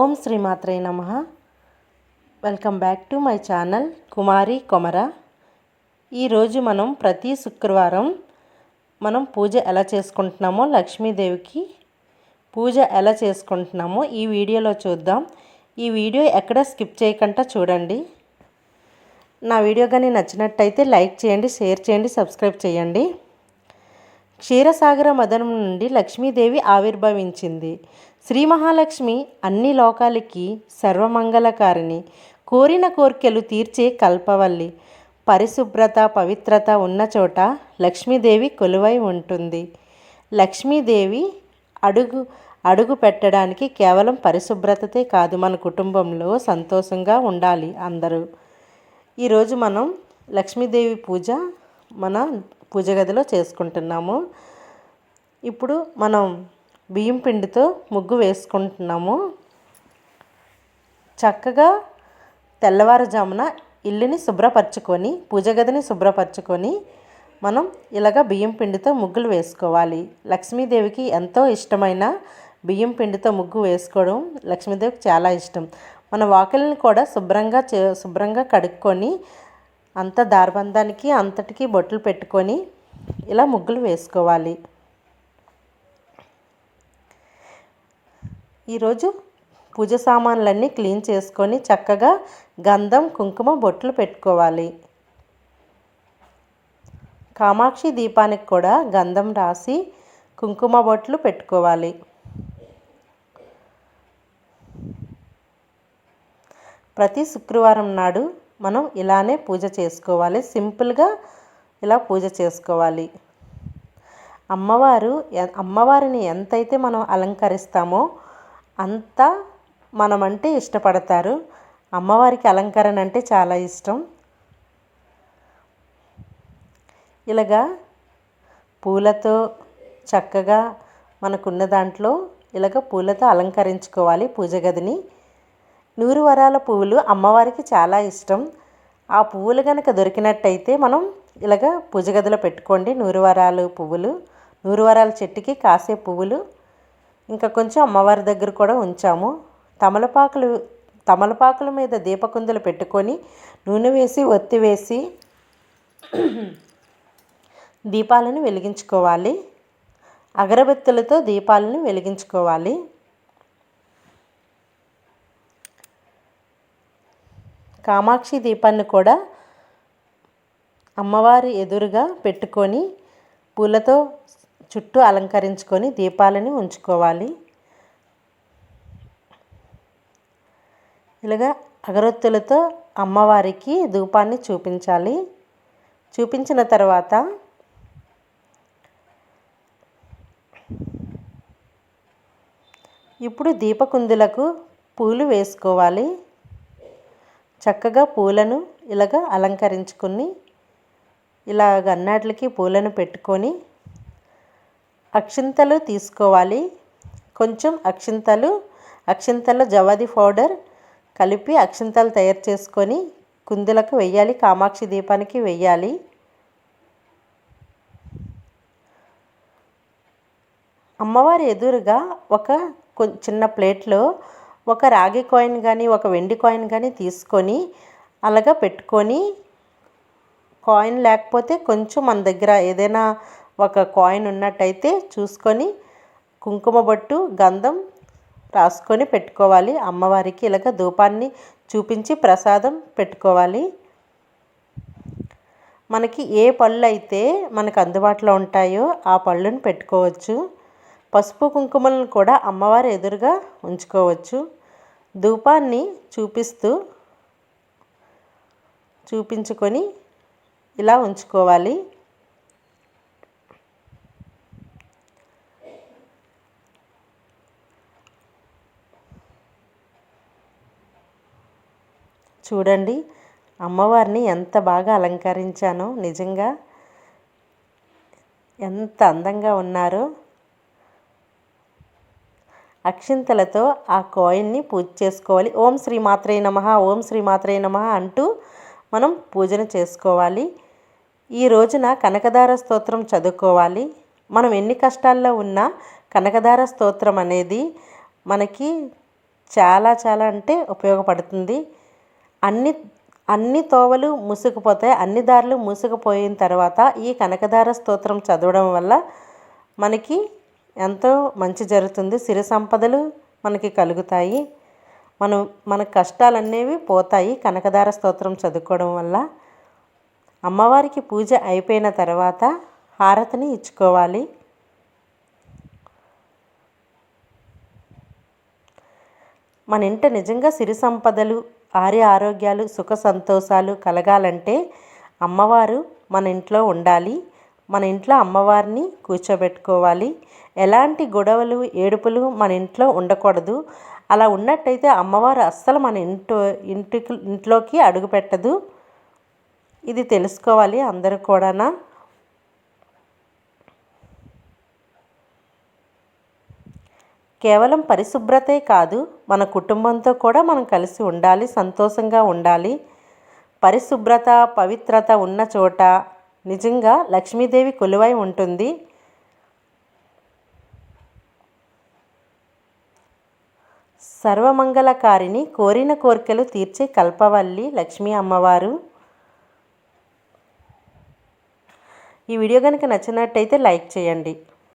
ఓం శ్రీమాత్రే నమ. Welcome back to my channel కుమారి కొమర ఈరోజు మనం ప్రతి శుక్రవారం మనం పూజ ఎలా చేసుకుంటున్నామో లక్ష్మీదేవికి పూజ ఎలా చేసుకుంటున్నామో ఈ వీడియోలో చూద్దాం. ఈ వీడియో ఎక్కడ స్కిప్ చేయకుండా చూడండి. నా వీడియో కానీ నచ్చినట్టయితే లైక్ చేయండి షేర్ చేయండి సబ్స్క్రైబ్ చేయండి. క్షీరసాగర మదనం నుండి లక్ష్మీదేవి ఆవిర్భవించింది. శ్రీ మహాలక్ష్మి అన్ని లోకాలకి సర్వమంగళకారిణి. కోరిన కోర్కెలు తీర్చే కల్పవల్లి. పరిశుభ్రత పవిత్రత ఉన్న చోట లక్ష్మీదేవి కొలువై ఉంటుంది. లక్ష్మీదేవి అడుగు అడుగు పెట్టడానికి కేవలం పరిశుభ్రతతే కాదు మన కుటుంబంలో సంతోషంగా ఉండాలి అందరూ. ఈరోజు మనం లక్ష్మీదేవి పూజ మన పూజ గదిలో చేసుకుంటున్నాము. ఇప్పుడు మనం బియ్యం పిండితో ముగ్గు వేసుకుంటున్నాము. చక్కగా తెల్లవారుజామున ఇల్లుని శుభ్రపరచుకొని పూజ గదిని శుభ్రపరచుకొని మనం ఇలాగ బియ్యం పిండితో ముగ్గులు వేసుకోవాలి. లక్ష్మీదేవికి ఎంతో ఇష్టమైన బియ్యం పిండితో ముగ్గు వేసుకోవడం లక్ష్మీదేవికి చాలా ఇష్టం. మన వాకిల్ని కూడా శుభ్రంగా శుభ్రంగా కడుక్కొని అంత దారబంధానికి అంతటికి బొట్లు పెట్టుకొని ఇలా ముగ్గులు వేసుకోవాలి. ఈరోజు పూజ సామాన్లన్నీ క్లీన్ చేసుకొని చక్కగా గంధం కుంకుమ బొట్లు పెట్టుకోవాలి. కామాక్షి దీపానికి కూడా గంధం రాసి కుంకుమ బొట్లు పెట్టుకోవాలి. ప్రతి శుక్రవారం నాడు మనం ఇలానే పూజ చేసుకోవాలి. సింపుల్గా ఇలా పూజ చేసుకోవాలి. అమ్మవారు అమ్మవారిని ఎంతైతే మనం అలంకరిస్తామో అంతా మనమంటే ఇష్టపడతారు. అమ్మవారికి అలంకరణ అంటే చాలా ఇష్టం. ఇలాగా పూలతో చక్కగా మనకున్న దాంట్లో ఇలాగ పూలతో అలంకరించుకోవాలి పూజ గదిని. నూరు వరాల పువ్వులు అమ్మవారికి చాలా ఇష్టం. ఆ పువ్వులు కనుక దొరికినట్టయితే మనం ఇలాగ పూజ గదిలో పెట్టుకోండి. నూరువరాలు పువ్వులు నూరువరాల చెట్టుకి కాసే పువ్వులు. ఇంకా కొంచెం అమ్మవారి దగ్గర కూడా ఉంచాము. తమలపాకులు తమలపాకుల మీద దీపకుందులు పెట్టుకొని నూనె వేసి ఒత్తి వేసి దీపాలను వెలిగించుకోవాలి. అగరబత్తులతో దీపాలను వెలిగించుకోవాలి. కామాక్షి దీపాన్ని కూడా అమ్మవారి ఎదురుగా పెట్టుకొని పూలతో చుట్టూ అలంకరించుకొని దీపాలని ఉంచుకోవాలి. ఇలాగా అగరొత్తులతో అమ్మవారికి ధూపాన్ని చూపించాలి. చూపించిన తర్వాత ఇప్పుడు దీపకుందులకు పూలు వేసుకోవాలి. చక్కగా పూలను ఇలాగ అలంకరించుకొని ఇలాగ అన్నాటికి పూలను పెట్టుకొని అక్షింతలు తీసుకోవాలి. కొంచెం అక్షింతలు అక్షింతల జవాది పౌడర్ కలిపి అక్షింతలు తయారు చేసుకొని కుందులకు వెయ్యాలి కామాక్షి దీపానికి వెయ్యాలి అమ్మవారి ఎదురుగా ఒక చిన్న ప్లేట్లో ఒక రాగి కాయిన్ కానీ ఒక వెండి కాయిన్ కానీ తీసుకొని అలాగా పెట్టుకొని కాయిన్ లేకపోతే కొంచెం మన దగ్గర ఏదైనా ఒక కాయిన్ ఉన్నట్టయితే చూసుకొని కుంకుమ బొట్టు గంధం రాసుకొని పెట్టుకోవాలి. అమ్మవారికి ఇలాగ ధూపాన్ని చూపించి ప్రసాదం పెట్టుకోవాలి. మనకి ఏ పళ్ళు అయితే మనకు అందుబాటులో ఉంటాయో ఆ పళ్ళును పెట్టుకోవచ్చు. పసుపు కుంకుమలను కూడా అమ్మవారి ఎదురుగా ఉంచుకోవచ్చు. ధూపాన్ని చూపిస్తూ చూపించుకొని ఇలా ఉంచుకోవాలి. చూడండి అమ్మవారిని ఎంత బాగా అలంకరించానో నిజంగా ఎంత అందంగా ఉన్నారో. అక్షింతలతో ఆ కాయిన్ని పూజ చేసుకోవాలి. ఓం శ్రీ మాత్రే నమ ఓం శ్రీ మాత్రే నమ అంటూ మనం పూజన చేసుకోవాలి. ఈ రోజున కనకదార స్తోత్రం చదువుకోవాలి. మనం ఎన్ని కష్టాల్లో ఉన్నా కనకదార స్తోత్రం అనేది మనకి చాలా చాలా అంటే ఉపయోగపడుతుంది. అన్ని అన్ని తోవలు మూసుకుపోతాయి అన్ని దారులు మూసుకుపోయిన తర్వాత ఈ కనకదార స్తోత్రం చదవడం వల్ల మనకి ఎంతో మంచి జరుగుతుంది. సిరి సంపదలు మనకి కలుగుతాయి. మనం మన కష్టాలనేవి పోతాయి. కనకదార స్తోత్రం చదువుకోవడం వల్ల అమ్మవారికి పూజ అయిపోయిన తర్వాత హారతిని ఇచ్చుకోవాలి. మన ఇంట నిజంగా సిరి సంపదలు ఆర్య ఆరోగ్యాలు సుఖ సంతోషాలు కలగాలంటే అమ్మవారు మన ఇంట్లో ఉండాలి. మన ఇంట్లో అమ్మవారిని కూర్చోబెట్టుకోవాలి. ఎలాంటి గొడవలు ఏడుపులు మన ఇంట్లో ఉండకూడదు. అలా ఉన్నట్టయితే అమ్మవారు అస్సలు మన ఇంట్లో ఇంటికి ఇంట్లోకి అడుగు పెట్టదు ఇది తెలుసుకోవాలి అందరూ కూడానా? కేవలం పరిశుభ్రతే కాదు మన కుటుంబంతో కూడా మనం కలిసి ఉండాలి సంతోషంగా ఉండాలి. పరిశుభ్రత పవిత్రత ఉన్న చోట నిజంగా లక్ష్మీదేవి కొలువై ఉంటుంది. సర్వమంగళకారిని కోరిన కోరికలు తీర్చే కల్పవల్లి లక్ష్మీ అమ్మవారు. ఈ వీడియో కనుక నచ్చినట్టయితే లైక్ చేయండి.